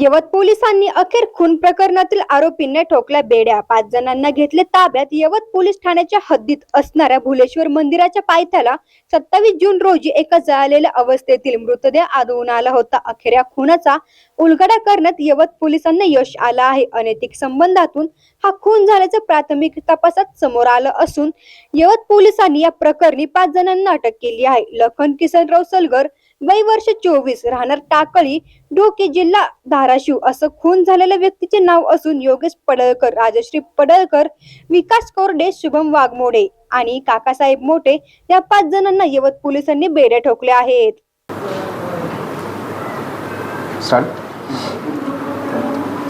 यवत पोलिसांनी अखेर खून प्रकरणातील आरोपींना ठोकल्या. बेड्या पाच जणांना घेतले ताब्यात. यवत पोलीस ठाण्याच्या हद्दीत असणाऱ्या भुलेश्वर मंदिराच्या पायथ्याला सत्तावीस जून रोजी एका जळालेल्या अवस्थेतील मृतदेह आढळून आला होता. अखेर या खुनाचा उलगडा करण्यात यवत पोलिसांना यश आलं आहे. अनैतिक संबंधातून हा खून झाल्याचं प्राथमिक तपासात समोर आलं असून यवत पोलिसांनी या प्रकरणी पाच जणांना अटक केली आहे. लखन किसनराव सलगर वय वर्ष चोवीस राहणार टाकळी डोके जिल्हा धाराशिव. असं खून झालेल्या व्यक्तीचे नाव असून योगेश पडळकर राजश्री पडळकर विकास कोरडे शुभम वाघमोडे आणि काकासाहेब मोठे या पाच जणांना यवत पोलिसांनी बेड्या ठोकल्या आहेत.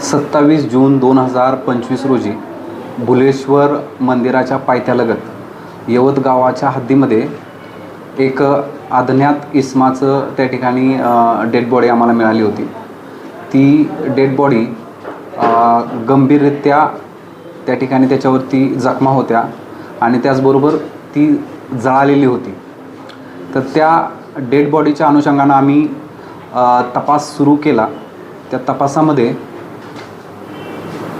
सत्तावीस जून दोन हजार पंचवीस रोजी भुलेश्वर मंदिराच्या पायथ्यालगत यवत गावाच्या हद्दीमध्ये एक अज्ञात इस्माचं त्या ठिकाणी डेड बॉडी आम्हाला मिळाली होती. ती डेड बॉडी गंभीररित्या त्या ठिकाणी त्याच्यावरती जखमा होत्या आणि त्याचबरोबर ती जळालेली होती. तर त्या डेड बॉडीच्या अनुषंगानं आम्ही तपास सुरू केला. त्या तपासामध्ये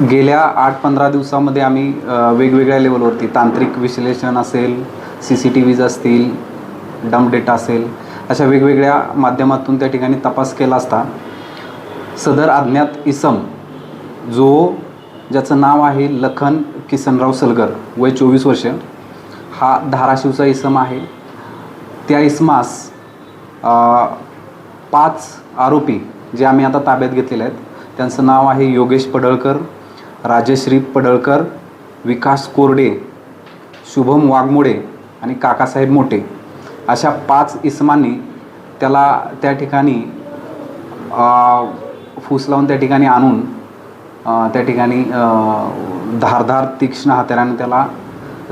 गेल्या आठ पंधरा दिवसामध्ये आम्ही वेगवेगळ्या लेवलवरती तांत्रिक विश्लेषण असेल सी सी टी व्हीज असतील डम्प डेटा असेल अशा वेगवेगळ्या माध्यमातून त्या ठिकाणी तपास केला असता सदर अज्ञात इसम जो ज्याचं नाव आहे लखन किसनराव सलगर वय चोवीस वर्ष हा धाराशिवचा इसम आहे. त्या इसमास पाच आरोपी जे आम्ही आता ताब्यात घेतलेले आहेत त्यांचं नाव आहे योगेश पडळकर राजश्री पडळकर विकास कोरडे शुभम वाघमोडे आणि काकासाहेब मोठे. अशा पाच इसमांनी त्याला त्या ठिकाणी फूस लावून त्या ठिकाणी आणून त्या ठिकाणी धारधार तीक्ष्ण हात्याराने त्याला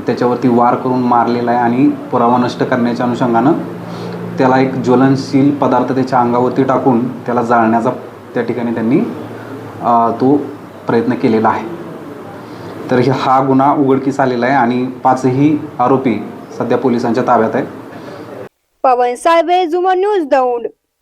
त्याच्यावरती वार करून मारलेला आहे आणि पुरावा नष्ट करण्याच्या अनुषंगानं त्याला एक ज्वलनशील पदार्थ त्याच्या अंगावरती टाकून त्याला जाळण्याचा त्या ठिकाणी त्यांनी तो प्रयत्न केलेला आहे. तर हे- हा गुन्हा उघडकीस आलेला आहे आणि पाचही आरोपी सध्या पोलिसांच्या ताब्यात आहे પવન સાહેબે ઝુમર ન્યૂઝ દૌંડ